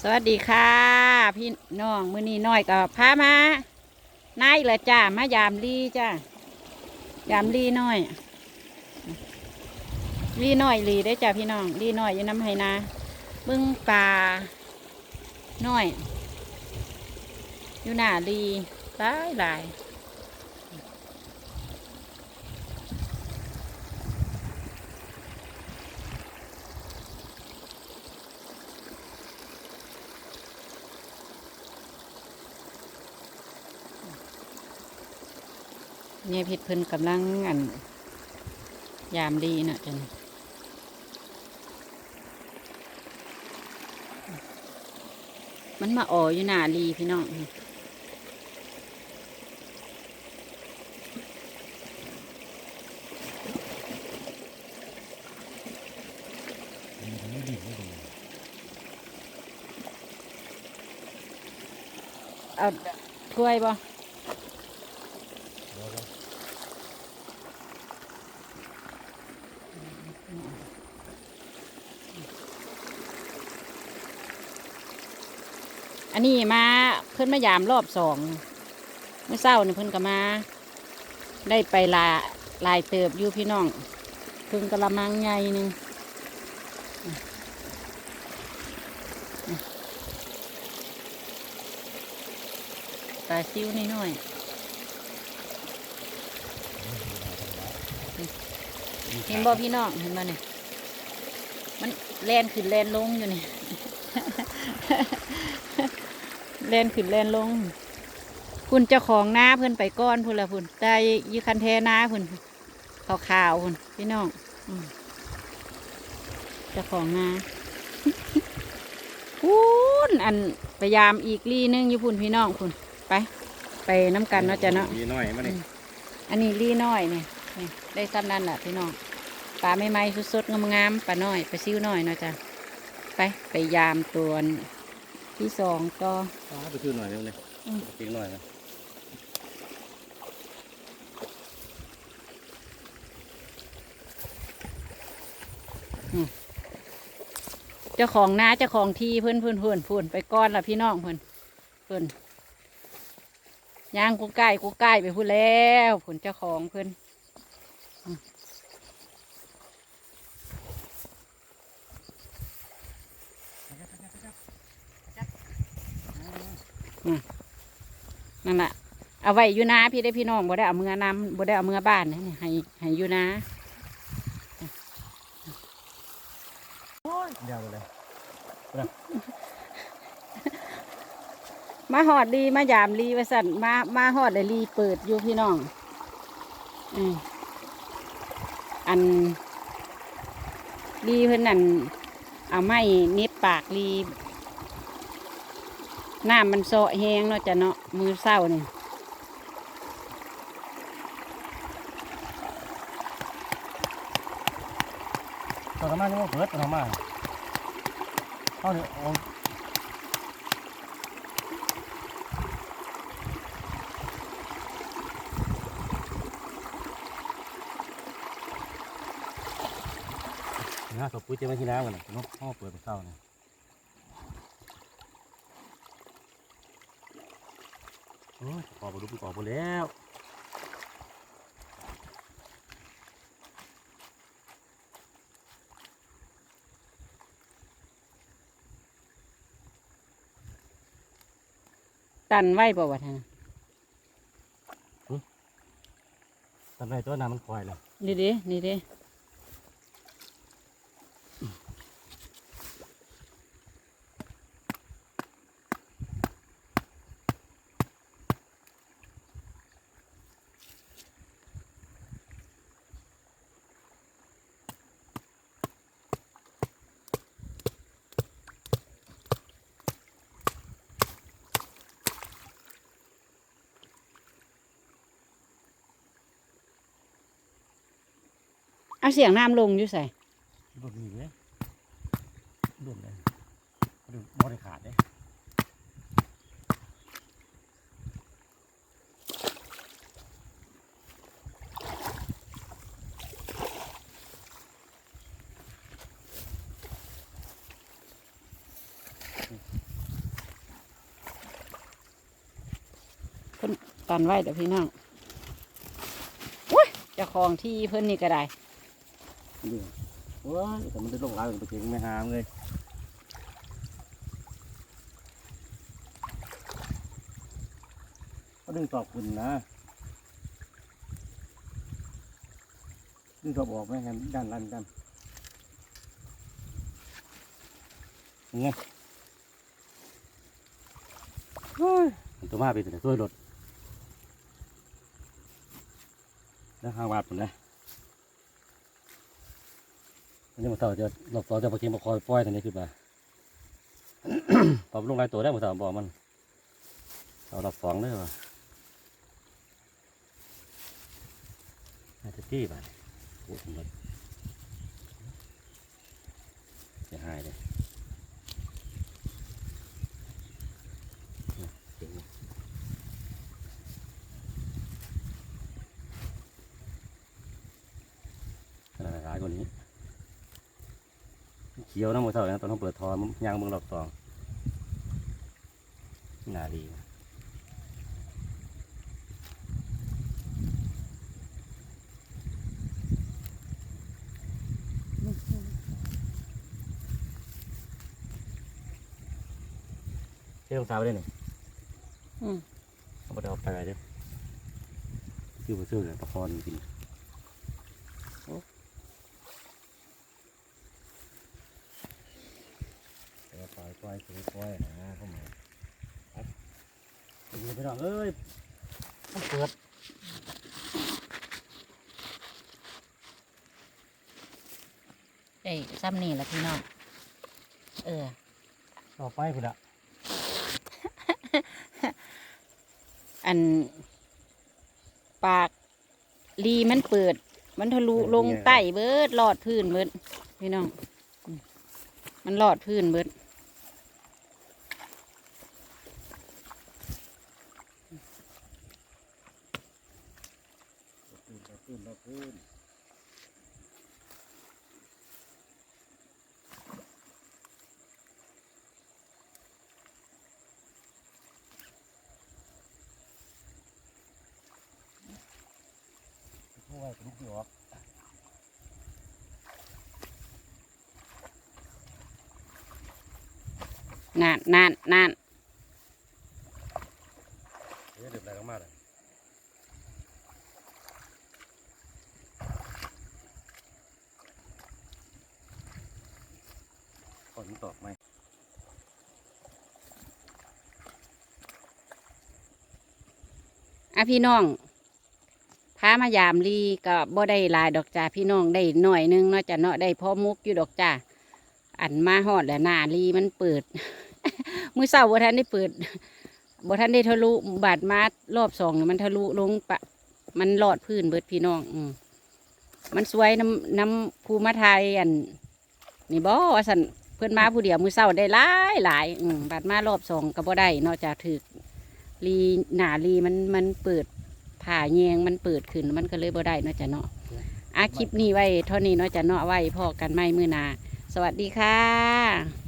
สวัสดีค่ะ พี่น้องมือนี้น้อยกับพามานายอีกและจ้ามายามลีจ้ายามลีน้อยลีน้อยลีได้จ้าพี่น้องลีน้อยอยู่น้ำไห้นาเบึ้งปลาน้อย อยู่หน้าลีหลายหลาย เนี่ยพิษเพิ่นกำลังอัน ยามดีนะจันมันมาอ่ออยู่หน้าลีพี่น้องเอาถ้วยบ่ อันนี้มาเพิ่อนมายามรอบสองเมื่อเช้าเนี่เพิ่อนก็มา ได้ไปลาลายเติบอยู่พี่น้องเพิ่งกระมังใหญ่หนึ่งปลาซิวนิดหน่อยเห็นบ่พี่น้องเห็นบ่เนี่ยมันแลนขึ้นแลนลงอยู่เนี่ย แลนขึ้นแลนลงคุณเจ้าของนาเพิ่นไปก้อนพุ่นละพุ่นได้ยี่คันแทนาพุ่นขาวขาวๆพุ่นพี่น้องอืมเจ้าของนาพุ่นอันพยายามอีกลีนึงอยู่พุ่นพี่น้องพุ่นไป ไปน้ำกันเนาะจ้ะเนาะดีหน่อยมาดิอันนี้ลีน้อยเนี่ยนี่ได้ซ้ำนั่นแหละพี่น้องปลาไม่ไม้สดๆงามๆปลาน้อยปลาซิวน้อยเนาะจ้ะไปไปยามตัว ที่สองต่อฟ้าไปคือหน่อยเร็วเลยอืมจริงหน่อยนะเจ้าของนาเจ้าของที่เพื่อนเพื่อนเพื่อนเพื่อนไปก้อนละพี่น้องเพื่อนเพื่อนย่างกูใกล้กูใกล้ไปพูดแล้วเพื่อนเจ้าของเพื่อนอืมอืม นั่นแหละเอาไว้อยู่นาพี่ได้พี่น้องบ่ได้เอามือนำบ่ได้เอามือบ้านนะนี่ให้ให้อยู่นาเดี๋ยวเลยมาหอดดีมายามรีว่าสั่นมามาหอดเลยรีเปิดอยู่พี่น้องอืมอันรีเพิ่นนั่นเอาไม้เน็บปากรี น้ำมันโซะแห้งเนาะจ้ะเนาะมือเศร้านี่ยตอนมาเนี่ยว่เปิดตอนมาเขาเนี่ยโอ้นะกับปุ้ยเจ้าไม่ที่น้ำกันนะเนาะเขาเปิดเศร้าเนี่ยโอ้ย ปอกไปดูไปปอกไปแล้วตันไว้บ่วะท่านตอนแรกตัวน้ำมันคอยเลยนี่เด้นี่เด้ เอาเสียงน้ำลงอยู่ใส่ดุดีเลยดุดเลยดุดบริขาดเลยนตันไว้เดี๋ยวพี่น้องอุ้ยจะคลองที่เพื่อนนี่ก็ได้ ดูว้ายแต่มันได้ลงหลายไปถึงไม่หามเลยก็ดึงตอบคุณนะดึงตอบออกไหมครับด้านล่างด้านไงเฮ้ยมันตัวมาไปแต่ช่วยรถแล้วห้าบาทผมนะ อั นนี้มันเต่าจะหลบต่อจะมาเก็บมาคอยปล่อยทางนี้ขึ้นมาปรับลงหลายตัวได้หมดสาบอกมันเอาหลับสองได้ป่ะน่าจะจี้ไปโอ้โหมันจะหายเลยขนาดร้ายกว่านี้ ขียวน้ำมันเท่านั้นตอนเขาเปิดทอมันยางเมืองหลอกสองน่าดีนะเที่ยวสาวไปได้หนิอืมเอาไปเอาไปอะไรเด้อซื้อไปซื้อเลยประคอนกินโอ้เดี๋ยว ปล่อยปล่อยซื้อปล่อยนะเข้ามาไปไปไปลองเอ้ยมันเปิดเอ้ยซ้ำนี่แหละพี่น้อง เออ ต่อไปพุ่นละอัน ปากรีมันเปิด มันทะลุลงใต้เบิดหลอดพื้นเบิดพี่น้องอืมมันหลอดพื้นเบิด ตื่นแล้วตื่นแล้นช่วยลุกอยู่อกนานนานนาน เดี๋ยวเดือดอะไรก็มาเลยฝ นตกไหมอะพี่น้องพามายามลีก็บ่ได้ลายดอกจ้าพี่น้องได้หน่อยนึงเนาะจ้ะเนาะได้พ่อมุกอยู่ดอกจ้าอันมาฮอดแล้วหน้าลีมันเปิด มือเช้าบ่ทันได้เปิดบ่ทันได้ทะลุบาดมารอบสองมันทะลุลงปะ มันหลอดพื้นเบิดพี่น้อง อืมมันสวยน้ำน้ำภูมาไทยอันนี่บ่สัน เพื่อนมาผู้เดียวมือเศร้าได้หลายหลายอืมบัดมารอบสองก็บ่ได้นอกจากถือลีหนาลีมันมันเปิดผ่าแยงมันเปิดขึ้นมันก็เลยบ่ได้เนาะจ้ะเนาะอาคลิปนี้ไว้เท่านี้เนาะจ้ะเนาะไว้พอกันไม่มือหนา สวัสดีค่ะ